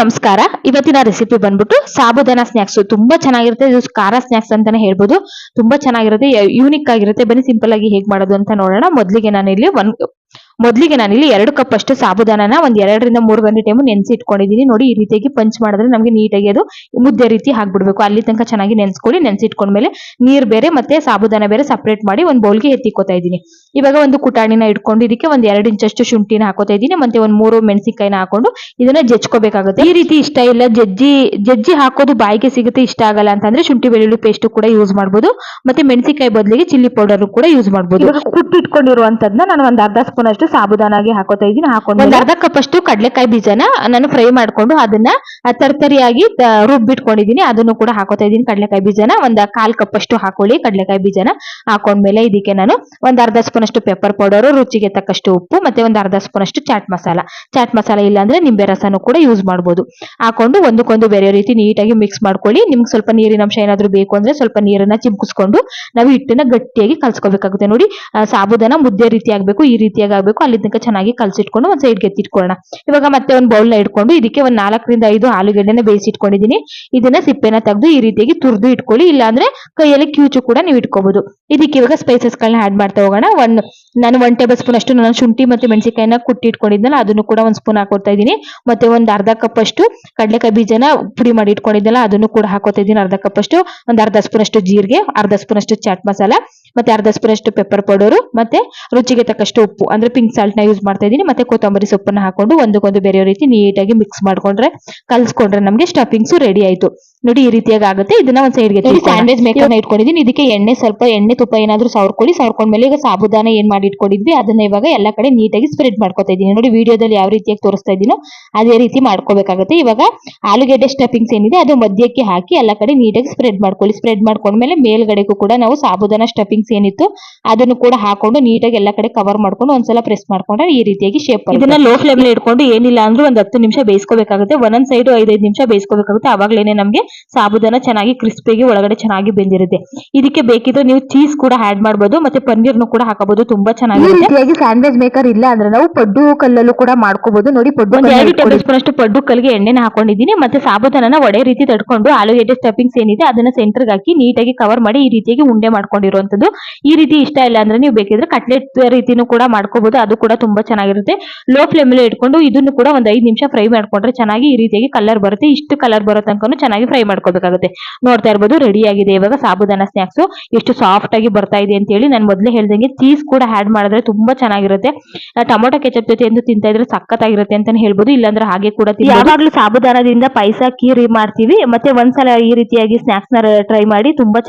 ನಮಸ್ಕಾರ. ಇವತ್ತಿನ ರೆಸಿಪಿ ಬಂದ್ಬಿಟ್ಟು ಸಾಬುದಾನ ಸ್ನಾಕ್ಸ್ ತುಂಬಾ ಚೆನ್ನಾಗಿರುತ್ತೆ. ಇದು ಖಾರ ಸ್ನಾಕ್ಸ್ ಅಂತಾನೆ ಹೇಳ್ಬೋದು. ತುಂಬಾ ಚೆನ್ನಾಗಿರುತ್ತೆ. ಯೂನಿಕ್ ಆಗಿರುತ್ತೆ. ಬನ್ನಿ ಸಿಂಪಲ್ ಆಗಿ ಹೇಗ್ ಮಾಡೋದು ಅಂತ ನೋಡೋಣ. ಮೊದಲಿಗೆ ನಾನಿಲ್ಲಿ ಒಂದ್ ಮೊದಲಿಗೆ ನಾನಿಲ್ಲಿ ಎರಡು ಕಪ್ ಅಷ್ಟು ಸಾಬುದಾನನ ಒಂದ್ ಎರಡರಿಂದ ಮೂರು ಗಂಟೆ ಟೈಮ್ ನೆನೆಸಿ ಇಟ್ಕೊಂಡಿದ್ದೀನಿ ನೋಡಿ ಈ ರೀತಿಯಾಗಿ ಪಂಚ್ ಮಾಡಿದ್ರೆ ನಮಗೆ ನೀಟಾಗಿ ಅದು ಮುದ್ದೆ ರೀತಿ ಹಾಕ್ಬಿಡ್ಬೇಕು ಅಲ್ಲಿ ತನಕ ಚೆನ್ನಾಗಿ ನೆನೆಸ್ಕೊಳ್ಳಿ ನೆನೆಸಿಟ್ಕೊಂಡ್ಮೇಲೆ ನೀರ್ ಬೇರೆ ಮತ್ತೆ ಸಾಬುದಾನ ಬೇರೆ ಸಪ್ರೇಟ್ ಮಾಡಿ ಒಂದ್ ಬೌಲ್ಗೆ ಎತ್ತಿಕೋತಾ ಇದ್ದೀನಿ. ಇವಾಗ ಒಂದು ಕುಟಾಣಿನ ಇಟ್ಕೊಂಡು ಇದಕ್ಕೆ ಒಂದ್ ಎರಡು ಇಂಚಷ್ಟು ಶುಂಠಿನ ಹಾಕೋತಾ ಇದ್ದೀನಿ. ಮತ್ತೆ ಒಂದ್ ಮೂರು ಮೆಣಸಿನಕಾಯಿನ ಹಾಕೊಂಡು ಇದನ್ನ ಜಜ್ಕೋಬೇಕಾಗುತ್ತೆ. ಈ ರೀತಿ ಇಷ್ಟ ಇಲ್ಲ. ಜಜ್ಜಿ ಜಜ್ಜಿ ಹಾಕೋದು ಬಾಯಿಗೆ ಸಿಗುತ್ತೆ, ಇಷ್ಟ ಆಗಲ್ಲ ಅಂತಂದ್ರೆ ಶುಂಠಿ ಬೆಳ್ಳುಳ್ಳಿ ಪೇಸ್ಟ್ ಕೂಡ ಯೂಸ್ ಮಾಡಬಹುದು ಮತ್ತೆ ಮೆಣಸಿನಕಾಯಿ ಬದಲಿಗೆ ಚಿಲ್ಲಿ ಪೌಡರ್ ಕೂಡ ಯೂಸ್ ಮಾಡಬಹುದು ಕುಟ್ಟಿಟ್ಕೊಂಡಿರುವಂತದ್ನ ನಾನು ಒಂದ್ ಅರ್ಧ ಸ್ಪೂನ್ ಅಷ್ಟು ಸಾಬುದಾನಾಗಿ ಹಾಕೋತಾ ಇದೀನಿ ಹಾಕೊಂಡು ಒಂದ್ ಅರ್ಧ ಕಪ್ ಅಷ್ಟು ಕಡಲೆಕಾಯಿ ಬೀಜನ ನಾನು ಫ್ರೈ ಮಾಡ್ಕೊಂಡು ಅದನ್ನ ತರ್ತರಿಯಾಗಿ ರುಬ್ಬಿಟ್ಕೊಂಡಿದೀನಿ ಅದನ್ನು ಕೂಡ ಹಾಕೋತಾ ಇದೀನಿ ಕಡಲೆಕಾಯಿ ಬೀಜನ. ಒಂದ್ ಕಾಲ್ ಕಪ್ ಅಷ್ಟು ಹಾಕೊಳ್ಳಿ ಕಡಲೆಕಾಯಿ ಬೀಜನ. ಹಾಕೊಂಡ್ಮೇಲೆ ಇದಕ್ಕೆ ನಾನು ಒಂದ್ ಅರ್ಧ ಸ್ಪೂನ್ ಅಷ್ಟು ಪೆಪ್ಪರ್ ಪೌಡರ್ ರುಚಿಗೆ ತಕ್ಕಷ್ಟು ಉಪ್ಪು, ಮತ್ತೆ ಒಂದ್ ಅರ್ಧ ಸ್ಪೂನ್ ಅಷ್ಟು ಚಾಟ್ ಮಸಾಲ ಚಾಟ್ ಮಸಾಲ ಇಲ್ಲ ಅಂದ್ರೆ ನಿಂಬೆ ರಸನೂ ಕೂಡ ಯೂಸ್ ಮಾಡಬಹುದು ಹಾಕೊಂಡು ಒಂದಕ್ಕೊಂದು ಬೇರೆ ರೀತಿ ನೀಟಾಗಿ ಮಿಕ್ಸ್ ಮಾಡ್ಕೊಳ್ಳಿ. ನಿಮ್ಗೆ ಸ್ವಲ್ಪ ನೀರಿನ ಅಂಶ ಏನಾದ್ರು ಬೇಕು ಅಂದ್ರೆ ಸ್ವಲ್ಪ ನೀರನ್ನ ಚಿಮ್ಕಿಸ್ಕೊಂಡು ನಾವು ಹಿಟ್ಟನ್ನ ಗಟ್ಟಿಯಾಗಿ ಕಲ್ಸ್ಕೋಬೇಕಾಗುತ್ತೆ. ನೋಡಿ ಸಾಬುದಾನ ಮುದ್ದೆ ರೀತಿ ಆಗ್ಬೇಕು ಈ ರೀತಿಯಾಗಿ ಆಗ್ಬೇಕು ಅಲ್ಲಿ ತನಕ ಚೆನ್ನಾಗಿ ಕಲಸಿಟ್ಕೊಂಡು ಒಂದ್ ಸೈಡ್ಗೆ ಎತ್ತಿಟ್ಕೊಳ್ಳೋಣ. ಇವಾಗ ಮತ್ತೆ ಒಂದು ಬೌಲ್ನ ಇಟ್ಕೊಂಡು ಇದಕ್ಕೆ ಒಂದ್ ನಾಲ್ಕರಿಂದ ಐದು ಆಲೂಗೆಡ್ಡೆನ ಬೇಯಿಸಿಟ್ಕೊಂಡಿದೀನಿ ಇದನ್ನ ಸಿಪ್ಪೆನ ತೆಗೆದು ಈ ರೀತಿಯಾಗಿ ತುರ್ದು ಇಟ್ಕೊಳ್ಳಿ. ಇಲ್ಲಾಂದ್ರೆ ಕೈಯಲ್ಲಿ ಕ್ಯೂಚು ಕೂಡ ನೀವು ಇಟ್ಕೋಬಹುದು ಇದಕ್ಕೆ ಇವಾಗ ಸ್ಪೈಸಸ್ ಗಳನ್ನ ಆಡ್ ಮಾಡ್ತಾ ಹೋಗೋಣ. ಒಂದು ನಾನು ಒನ್ ಟೇಬಲ್ ಸ್ಪೂನ್ ಅಷ್ಟು ನಾನು ಶುಂಠಿ ಮತ್ತೆ ಮೆಣಸಿನಕಾಯಿನ ಕುಟ್ಟಿ ಇಟ್ಕೊಂಡಿದ್ದಲ್ಲ ಅದನ್ನು ಕೂಡ ಒಂದ್ ಸ್ಪೂನ್ ಹಾಕೋತಾ ಇದ್ದೀನಿ. ಮತ್ತೆ ಒಂದ್ ಅರ್ಧ ಕಪ್ ಅಷ್ಟು ಕಡಲೆಕಾಯಿ ಬೀಜನ ಪುಡಿ ಮಾಡಿ ಇಟ್ಕೊಂಡಿದ್ದಲ್ಲ ಅದನ್ನು ಕೂಡ ಹಾಕೋತಾ ಇದೀನಿ ಅರ್ಧ ಕಪ್ ಅಷ್ಟು. ಒಂದ್ ಅರ್ಧ ಸ್ಪೂನ್ ಅಷ್ಟು ಜೀರಿಗೆ, ಅರ್ಧ ಸ್ಪೂನ್ ಅಷ್ಟು ಚಾಟ್ ಮಸಾಲ, ಮತ್ತೆ ಅರ್ಧ ಸ್ಪೂನ್ ಅಷ್ಟು ಪೆಪ್ಪರ್ ಪೌಡರ್ ಮತ್ತೆ ರುಚಿಗೆ ತಕ್ಕಷ್ಟು ಉಪ್ಪು. ಅಂದ್ರೆ ಸಾಲ್ಟ್ನ ಯೂಸ್ ಮಾಡ್ತಾ ಇದ್ದೀನಿ. ಮತ್ತೆ ಕೊತ್ತಂಬರಿ ಸೊಪ್ಪನ್ನ ಹಾಕೊಂಡು ಒಂದಕ್ಕೊಂದು ಬೇರೆ ರೀತಿ ನೀಟಾಗಿ ಮಿಕ್ಸ್ ಮಾಡ್ಕೊಂಡ್ರೆ ಕಲ್ಸ್ಕೊಂಡ್ರೆ ನಮಗೆ ಸ್ಟಫಿಂಗ್ಸ್ ರೆಡಿ ಆಯ್ತು. ನೋಡಿ ಈ ರೀತಿಯಾಗಿ ಆಗುತ್ತೆ. ಇದನ್ನ ಒಂದ್ ಸೈಡ್ಗೆ ಸ್ಯಾಂಡ್ವಿಚ್ ಮೇಕರ್ ಇಟ್ಕೊಂಡಿದ್ದೀನಿ. ಇದಕ್ಕೆ ಎಣ್ಣೆ ಸ್ವಲ್ಪ ಎಣ್ಣೆ ತುಪ್ಪ ಏನಾದ್ರು ಸವರ್ಕೊಳ್ಳಿ. ಸವರ್ಕೊಂಡ್ಮೇಲೆ ಈಗ ಸಾಬುದಾನ ಏನ್ ಮಾಡಿ ಇಟ್ಕೊಂಡಿದ್ವಿ ಅದನ್ನ ಇವಾಗ ಎಲ್ಲಾ ಕಡೆ ನೀಟಾಗಿ ಸ್ಪ್ರೆಡ್ ಮಾಡ್ಕೊತಾ ಇದ್ದೀನಿ. ನೋಡಿ ವಿಡಿಯೋದಲ್ಲಿ ಯಾವ ರೀತಿಯಾಗಿ ತೋರಿಸ್ತಾ ಇದ್ದೀನೋ ಅದೇ ರೀತಿ ಮಾಡ್ಕೋಬೇಕಾಗುತ್ತೆ. ಇವಾಗ ಆಲೂಗೆಡ್ಡೆ ಸ್ಟಫಿಂಗ್ಸ್ ಏನಿದೆ ಅದು ಮಧ್ಯಕ್ಕೆ ಹಾಕಿ ಎಲ್ಲ ಕಡೆ ನೀಟಾಗಿ ಸ್ಪ್ರೆಡ್ ಮಾಡ್ಕೊಳ್ಳಿ. ಸ್ಪ್ರೆಡ್ ಮಾಡ್ಕೊಂಡ್ಮೇಲೆ ಮೇಲ್ಗಡೆಗೂ ಕೂಡ ನಾವು ಸಾಬುದಾನ ಸ್ಟಫಿಂಗ್ಸ್ ಏನಿತ್ತು ಅದನ್ನು ಕೂಡ ಹಾಕೊಂಡು ನೀಟಾಗಿ ಎಲ್ಲ ಕಡೆ ಕವರ್ ಮಾಡ್ಕೊಂಡು ಒಂದ್ಸಲ ಪ್ರೆಸ್ ಮಾಡ್ಕೊಂಡ್ರೆ ಈ ರೀತಿಯಾಗಿ ಶೇಪ್ ಇದನ್ನ ಲೋ ಫ್ಲೇಮ್ ಇಟ್ಕೊಂಡು ಏನಿಲ್ಲ ಅಂದ್ರೆ ಒಂದ್ ಹತ್ತು ನಿಮಿಷ ಬೇಯಿಸ್ಕೋಬೇಕಾಗುತ್ತೆ. ಒಂದೊಂದ್ ಸೈಡ್ ಐದೈದು ನಿಮಿಷ ಬೇಯಿಸ್ಕೋಬೇಕಾಗುತ್ತೆ. ಅವಾಗ್ಲೇನೆ ನಮ್ಗೆ ಸಾಬುದಾನ ಚೆನ್ನಾಗಿ ಕ್ರಿಸ್ಪಿಗೆ ಒಳಗಡೆ ಚೆನ್ನಾಗಿ ಬೆಂದಿರುತ್ತೆ. ಇದಕ್ಕೆ ಬೇಕಿದ್ರೆ ನೀವು ಚೀಸ್ ಕೂಡ ಆಡ್ ಮಾಡಬಹುದು ಮತ್ತೆ ಪನ್ನೀರ್ನು ಕೂಡ ಹಾಕಬಹುದು. ತುಂಬಾ ಚೆನ್ನಾಗಿ ರೀತಿಯಾಗಿ ಸ್ಯಾಂಡ್ವಿಚ್ ಮೇಕರ್ ಇಲ್ಲ ಅಂದ್ರೆ ನಾವು ಪಡ್ಡು ಕಲ್ಲಲ್ಲೂ ಕೂಡ ಮಾಡ್ಕೋಬಹುದು ನೋಡಿ ಪಡ್ಡು ಎರಡು ಟೇಬಲ್ ಸ್ಪೂನ್ ಅಷ್ಟು ಪಡ್ಡು ಕಲ್ಗೆ ಎಣ್ಣೆನ ಹಾಕೊಂಡಿದ್ದೀನಿ. ಮತ್ತೆ ಸಾಬುದಾನ ಒಡೆ ರೀತಿ ತಡ್ಕೊಂಡು ಆಲೂಗೆಡ್ಡೆ ಸ್ಟಫಿಂಗ್ಸ್ ಏನಿದೆ ಅದನ್ನ ಸೆಂಟರ್ಗೆ ಹಾಕಿ ನೀಟಾಗಿ ಕವರ್ ಮಾಡಿ ಈ ರೀತಿಯಾಗಿ ಉಂಡೆ ಮಾಡ್ಕೊಂಡಿರುವಂತದ್ದು ಈ ರೀತಿ ಇಷ್ಟ ಇಲ್ಲ ಅಂದ್ರೆ ನೀವು ಬೇಕಿದ್ರೆ ಕಟ್ಲೆಟ್ ರೀತಿನೂ ಕೂಡ ಮಾಡ್ಕೋಬಹುದು ಅದು ಕೂಡ ತುಂಬಾ ಚೆನ್ನಾಗಿರುತ್ತೆ. ಲೋ ಫ್ಲೇಮ್ ಅಲ್ಲಿ ಇಟ್ಕೊಂಡು ಇದನ್ನು ಕೂಡ ಒಂದ್ ಐದು ನಿಮಿಷ ಫ್ರೈ ಮಾಡ್ಕೊಂಡ್ರೆ ಚೆನ್ನಾಗಿ ಈ ರೀತಿಯಾಗಿ ಕಲರ್ ಬರುತ್ತೆ. ಇಷ್ಟು ಕಲರ್ ಬರೋ ತನಕ ಚೆನ್ನಾಗಿ ಫ್ರೈ ಮಾಡ್ಕೋಬೇಕಾಗುತ್ತೆ. ನೋಡ್ತಾ ಇರ್ಬೋದು ರೆಡಿ ಆಗಿದೆ ಇವಾಗ ಸಾಬುದಾನ ಸ್ನಾಕ್ಸ್ ಎಷ್ಟು ಸಾಫ್ಟ್ ಆಗಿ ಬರ್ತಾ ಇದೆ ಅಂತ ಹೇಳಿ ನಾನು ಮೊದಲೇ ಹೇಳ್ದಂಗೆ ಚೀಸ್ ಕೂಡ ಆಡ್ ಮಾಡಿದ್ರೆ ತುಂಬಾ ಚೆನ್ನಾಗಿರುತ್ತೆ. ಟೊಮೊಟೊ ಕೆಚಪ್ ಜೊತೆ ಎಂದು ತಿಂತಾ ಇದ್ರೆ ಸಕ್ಕತ್ತಾಗಿರುತ್ತೆ ಅಂತಾನೆ ಹೇಳ್ಬೋದು. ಇಲ್ಲಾಂದ್ರೆ ಹಾಗೆ ಕೂಡ ಯಾವಾಗ್ಲೂ ಸಾಬುದಾನದಿಂದ ಪೈಸಾ ಕೀರಿ ಮಾಡ್ತೀವಿ. ಮತ್ತೆ ಒಂದ್ಸಲ ಈ ರೀತಿಯಾಗಿ ಸ್ನಾಕ್ಸ್ನ ಟ್ರೈ ಮಾಡಿ ತುಂಬಾ